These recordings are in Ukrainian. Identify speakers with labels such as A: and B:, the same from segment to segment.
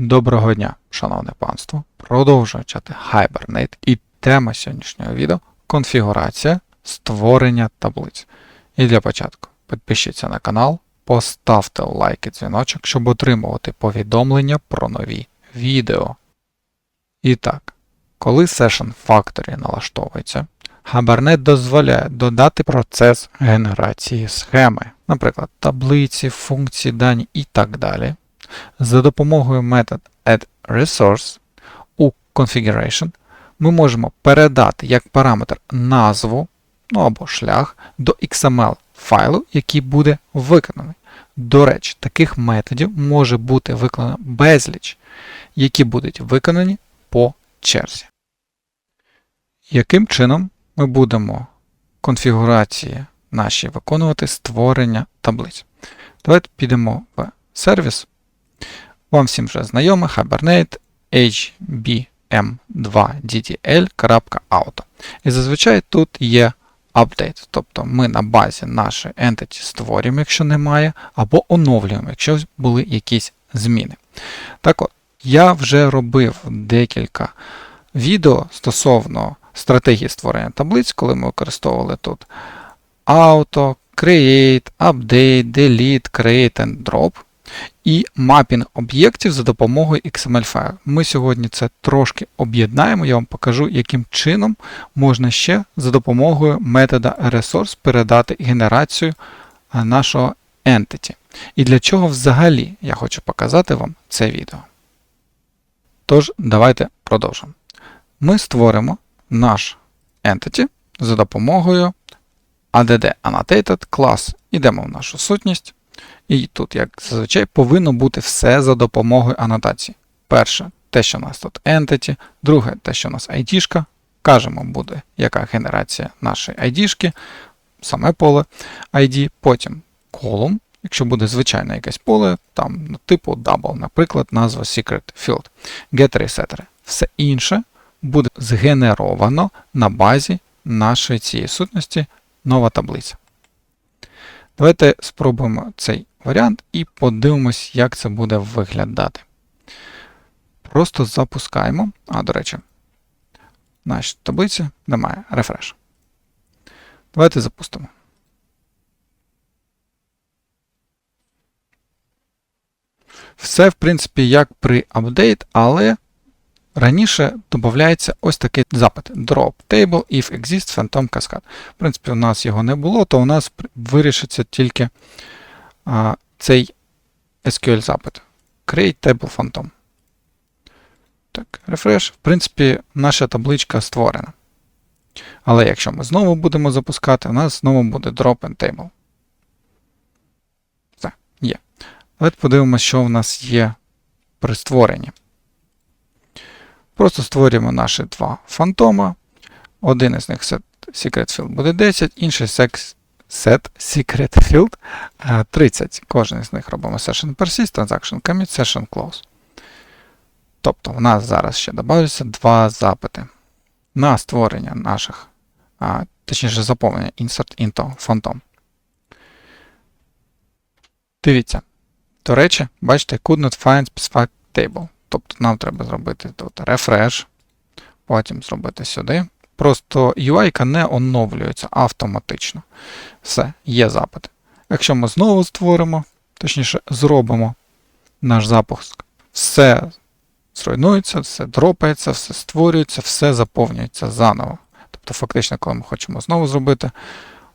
A: Доброго дня, шановне панство. Продовжую чати Hibernate і тема сьогоднішнього відео конфігурація створення таблиць. І для початку підпишіться на канал, поставте лайк і дзвіночок, щоб отримувати повідомлення про нові відео. І так, коли Session Factory налаштовується, Hibernate дозволяє додати процес генерації схеми, наприклад, таблиці, функції, дані і так далі за допомогою метод addResource у configuration ми можемо передати як параметр назву ну або шлях до XML файлу, який буде виконаний. До речі, таких методів може бути виконано безліч, які будуть виконані по черзі. Яким чином ми будемо конфігурації наші виконувати створення таблиць? Давайте підемо в сервіс. Вам всім вже знайоме Hibernate hbm2ddl.auto. І зазвичай тут є update, тобто ми на базі нашої entity створюємо, якщо немає, або оновлюємо, якщо були якісь зміни. Так от, я вже робив декілька відео стосовно стратегії створення таблиць, коли ми використовували тут auto, create, update, delete, create and drop і мапінг об'єктів за допомогою XML файлу. Ми сьогодні це трошки об'єднаємо, я вам покажу, яким чином можна ще за допомогою метода resource передати генерацію е, нашого entity. І для чого взагалі я хочу показати вам це відео. Тож, давайте продовжимо. Ми створимо наш entity за допомогою add annotated клас. Ідемо в нашу сутність. І тут, як зазвичай, повинно бути все за допомогою анотації. Перше, те, що у нас тут entity, друге, те, що у нас ID. Кажемо, буде яка генерація нашої ID, саме поле ID, потім колумн, якщо буде звичайне якесь поле, там ну, типу double, наприклад, назва secret field, getter etc. Все інше буде згенеровано на базі нашої цієї сутності нова таблиця. Давайте спробуємо цей варіант і подивимось, як це буде виглядати. Просто запускаємо. А, до речі, в нашій таблиці немає рефреш. Давайте запустимо. Все, в принципі, як при апдейт, але Раніше додається ось такий запит: drop table if exists phantom cascade. В принципі, у нас його не було, то у нас вирішиться тільки а, цей SQL запит. Create table phantom. Так, refresh. В принципі, наша табличка створена. Але якщо ми знову будемо запускати, у нас знову буде drop and table. Все, є. Давайте подивимося, що в нас є при створенні. Просто створюємо наші два фантома. Один із них set secret field буде 10, інший set secret field 30. Кожен із них робимо session persist, transaction commit, session close. Тобто в нас зараз ще додаються два запити на створення наших, а, точніше, заповнення insert into phantom. Дивіться. До речі, бачите, could not find specified table. Тобто нам треба зробити тут refresh, потім зробити сюди. Просто UI не оновлюється автоматично. Все, є запит. Якщо ми знову створимо, точніше, зробимо наш запуск, все зруйнується, все дропається, все створюється, все заповнюється заново. Тобто, фактично, коли ми хочемо знову зробити,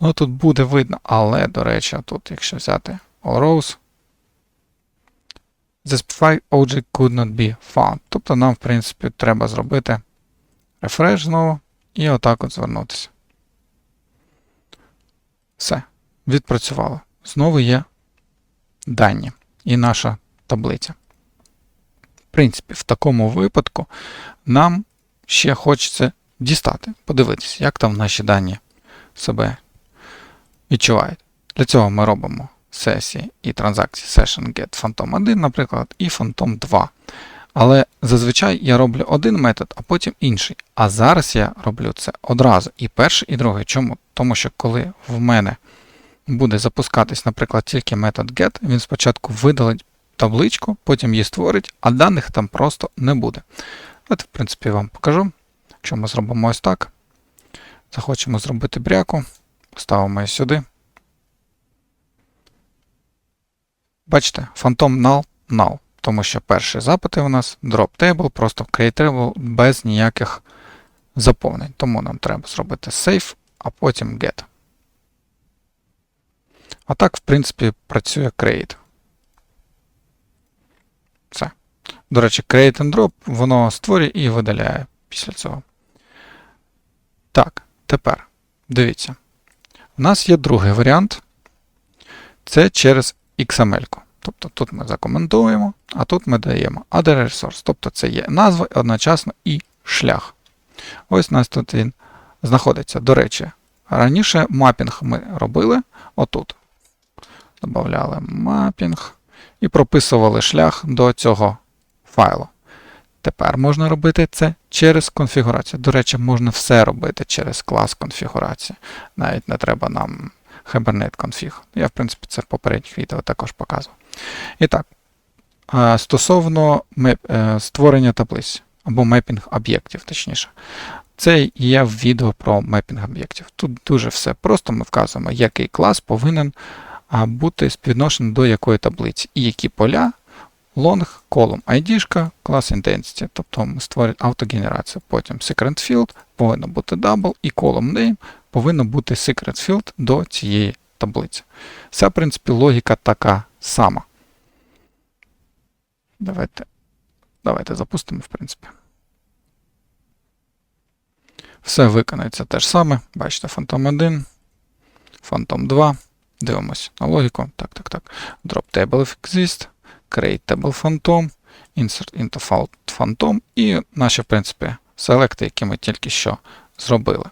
A: ну тут буде видно, але, до речі, тут, якщо взяти all rows, The specified object could not be found. Тобто нам, в принципі, треба зробити рефреш знову і отак от звернутися. Все. Відпрацювало. Знову є дані і наша таблиця. В принципі, в такому випадку нам ще хочеться дістати, подивитися, як там наші дані себе відчувають. Для цього ми робимо сесії і транзакції session get Phantom 1, наприклад, і Phantom 2. Але зазвичай я роблю один метод, а потім інший. А зараз я роблю це одразу і перший, і другий. Чому? Тому що коли в мене буде запускатись, наприклад, тільки метод get, він спочатку видалить табличку, потім її створить, а даних там просто не буде. От, в принципі, вам покажу. Якщо ми зробимо ось так, захочемо зробити бряку, ставимо її сюди. Бачите, Phantom null null, тому що перші запити у нас drop table, просто create table без ніяких заповнень. Тому нам треба зробити save, а потім get. А так, в принципі, працює create. Все. До речі, create and drop воно створює і видаляє після цього. Так, тепер дивіться. У нас є другий варіант. Це через XML. Тобто тут ми закоментуємо, а тут ми даємо resource. Тобто це є назва одночасно і шлях. Ось у нас тут він знаходиться. До речі, раніше мапінг ми робили отут. Добавляли мапінг і прописували шлях до цього файлу. Тепер можна робити це через конфігурацію. До речі, можна все робити через клас конфігурації. Навіть не треба нам config. Я, в принципі, це в попередніх відео також показував. І так, стосовно е, створення таблиць або мепінг об'єктів, точніше. Це є відео про мепінг об'єктів. Тут дуже все просто ми вказуємо, який клас повинен бути співвідношений до якої таблиці, і які поля, long, column ID, клас intensity, тобто ми створюємо автогенерацію. Потім secret field повинно бути double, і column name повинно бути secret field до цієї таблиці. Вся, в принципі, логіка така сама. Давайте давайте запустимо, в принципі. Все виконається те ж саме. Бачите, Phantom 1, Phantom 2. Дивимось на логіку. Так, так, так. Drop table if exist, create table phantom, insert into phantom і наші, в принципі, селекти, які ми тільки що зробили.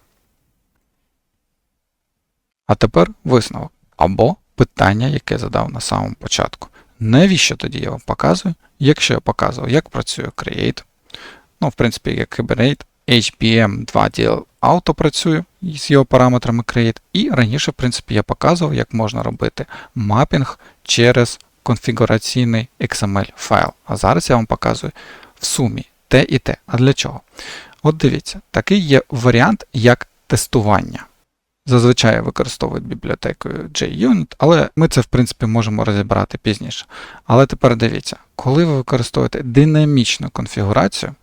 A: А тепер висновок. Або питання, яке задав на самому початку. Навіщо тоді я вам показую? Якщо я показував, як працює Create, ну, в принципі, як Hibernate, HBM 2 DL Auto працює з його параметрами Create, і раніше, в принципі, я показував, як можна робити мапінг через конфігураційний XML файл. А зараз я вам показую в сумі те і те. А для чого? От дивіться, такий є варіант як тестування. Зазвичай використовують бібліотекою JUnit, але ми це, в принципі, можемо розібрати пізніше. Але тепер дивіться, коли ви використовуєте динамічну конфігурацію,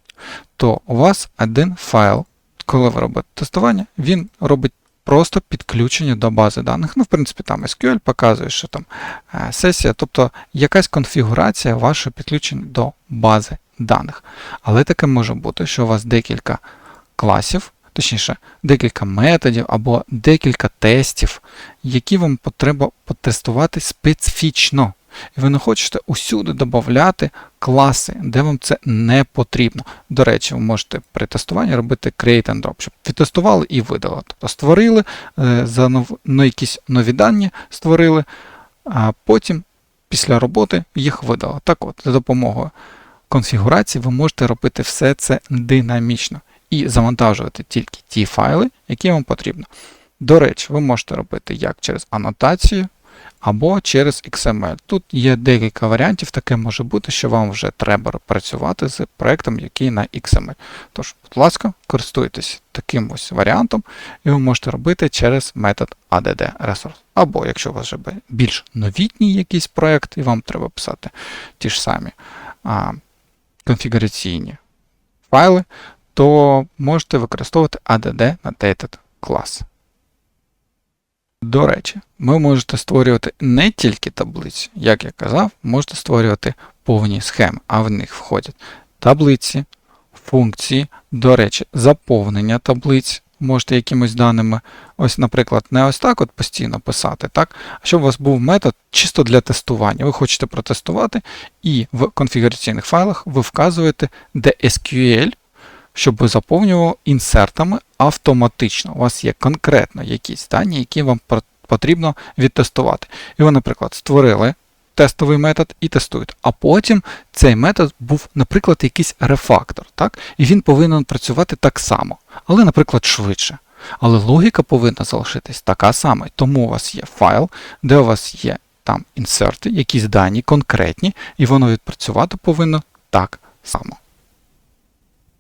A: то у вас один файл, коли ви робите тестування, він робить просто підключення до бази даних. Ну, в принципі, там SQL показує, що там е, сесія, тобто якась конфігурація вашого підключення до бази даних. Але таке може бути, що у вас декілька класів точніше, декілька методів або декілька тестів, які вам потрібно потестувати специфічно. І ви не хочете усюди додати класи, де вам це не потрібно. До речі, ви можете при тестуванні робити create and drop, щоб відтестували і видали. Тобто створили, е, за нов... ну, якісь нові дані створили, а потім після роботи їх видали. Так от, за допомогою конфігурації ви можете робити все це динамічно і завантажувати тільки ті файли, які вам потрібно. До речі, ви можете робити як через анотацію або через XML. Тут є декілька варіантів, таке може бути, що вам вже треба працювати з проєктом, який на XML. Тож, будь ласка, користуйтесь таким ось варіантом, і ви можете робити через метод add resource. Або якщо у вас вже більш новітній якийсь проєкт, і вам треба писати ті ж самі а, конфігураційні файли, то можете використовувати add annotated клас. До речі, ви можете створювати не тільки таблиці, як я казав, можете створювати повні схеми, а в них входять таблиці, функції, до речі, заповнення таблиць. Можете якимось даними, ось, наприклад, не ось так от постійно писати, так? а щоб у вас був метод чисто для тестування. Ви хочете протестувати, і в конфігураційних файлах ви вказуєте, де SQL щоб заповнював інсертами автоматично. У вас є конкретно якісь дані, які вам потрібно відтестувати. І ви, наприклад, створили тестовий метод і тестуєте. А потім цей метод був, наприклад, якийсь рефактор. так? І він повинен працювати так само, але, наприклад, швидше. Але логіка повинна залишитись така сама. Тому у вас є файл, де у вас є там інсерти, якісь дані конкретні, і воно відпрацювати повинно так само.